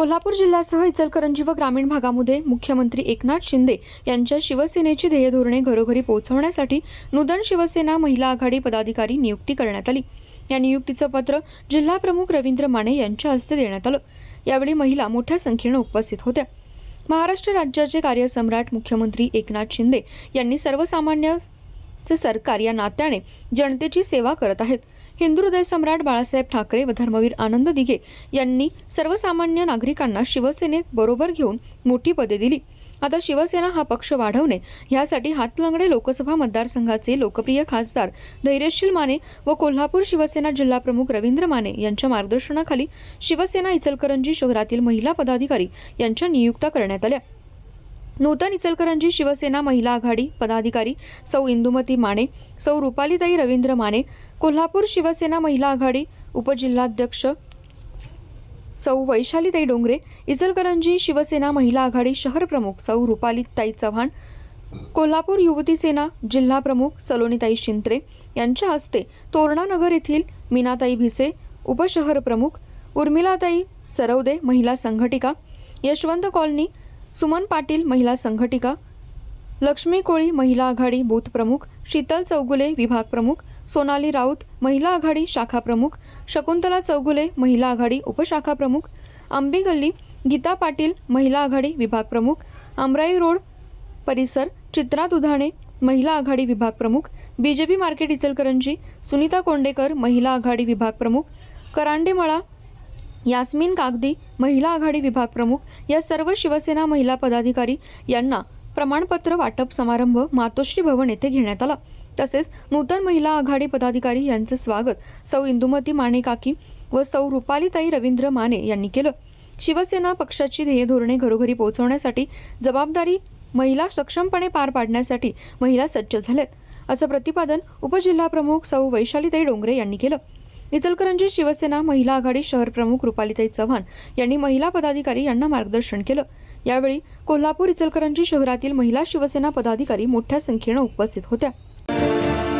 कोल्हापूर जिल्ह्यासह इचलकरंजी व ग्रामीण भागामध्ये मुख्यमंत्री एकनाथ शिंदे यांच्या शिवसेनेची ध्येय धोरणे घरोघरी पोहोचवण्यासाठी नूतन शिवसेना महिला आघाडी पदाधिकारी नियुक्ती करण्यात आली. या नियुक्तीचं पत्र जिल्हा प्रमुख रवींद्र माने यांच्या हस्ते देण्यात आलं. यावेळी महिला मोठ्या संख्येनं उपस्थित होत्या. महाराष्ट्र राज्याचे कार्यसम्राट मुख्यमंत्री एकनाथ शिंदे यांनी सर्वसामान्य सरकार या नात्याने जनतेची सेवा करत आहेत. हिंदू हृदय सम्राट बाळासाहेब ठाकरे व धर्मवीर आनंद दिघे यांनी सर्वसामान्य नागरिकांना शिवसेनेत बरोबर घेऊन मोठी पदे दिली. आता शिवसेना हा पक्ष वाढवणे यासाठी हातलंगडे लोकसभा मतदारसंघाचे लोकप्रिय खासदार धैर्यशील माने व कोल्हापूर शिवसेना जिल्हा प्रमुख रवींद्र माने यांच्या मार्गदर्शनाखाली शिवसेना इचलकरंजी शहरातील महिला पदाधिकारी यांच्या नियुक्त्या करण्यात आल्या. नूतन इचलकरंजी शिवसेना महिला आघाडी पदाधिकारी सौ इंदुमती माने सौ रुपालीताई रवींद्र माने कोल्हापूर शिवसेना महिला आघाडी उपजिल्हाध्यक्ष सौ वैशालीताई डोंगरे इचलकरंजी शिवसेना महिला आघाडी शहर प्रमुख सौ रुपालीताई चव्हाण कोल्हापूर युवती सेना जिल्हा प्रमुख सलोनीताई शिंत्रे यांच्या हस्ते तोरणानगर येथील मीनाताई भिसे उपशहर प्रमुख उर्मिलाताई सरवदे महिला संघटिका यशवंत कॉलनी सुमन पाटील महिला संघटिका लक्ष्मी कोळी महिला आघाडी बूथ प्रमुख शीतल चौगुले विभाग प्रमुख सोनाली राऊत महिला आघाडी शाखा प्रमुख शकुंतला चौगुले महिला आघाडी उपशाखा प्रमुख आंबी गल्ली गीता पाटील महिला आघाडी विभाग प्रमुख आमराई रोड परिसर चित्रा दुधाणे महिला आघाडी विभाग प्रमुख बीजेपी मार्केट इचलकरंजी सुनीता कोंडेकर महिला आघाडी विभाग प्रमुख करांडेमळा यास्मिन कागदी महिला आघाडी विभाग प्रमुख या सर्व शिवसेना महिला पदाधिकारी यांना प्रमाणपत्र वाटप समारंभ मातोश्री भवन येथे घेण्यात आला. तसेच नूतन महिला आघाडी पदाधिकारी यांचे स्वागत सौ इंदुमती माने काकी व सौ रुपालीताई रवींद्र माने यांनी केलं. शिवसेना पक्षाची ध्येय धोरणे घरोघरी पोहोचवण्यासाठी जबाबदारी महिला सक्षमपणे पार पाडण्यासाठी महिला सज्ज झाल्यात असं प्रतिपादन उपजिल्हाप्रमुख सौ वैशालीताई डोंगरे यांनी केलं. इचलकरंजी शिवसेना महिला आघाडी शहर प्रमुख रुपालीताई चव्हाण यांनी महिला पदाधिकारी यांना मार्गदर्शन केलं. यावेळी कोल्हापूर इचलकरंजी शहरातील महिला शिवसेना पदाधिकारी मोठ्या संख्येनं उपस्थित होत्या.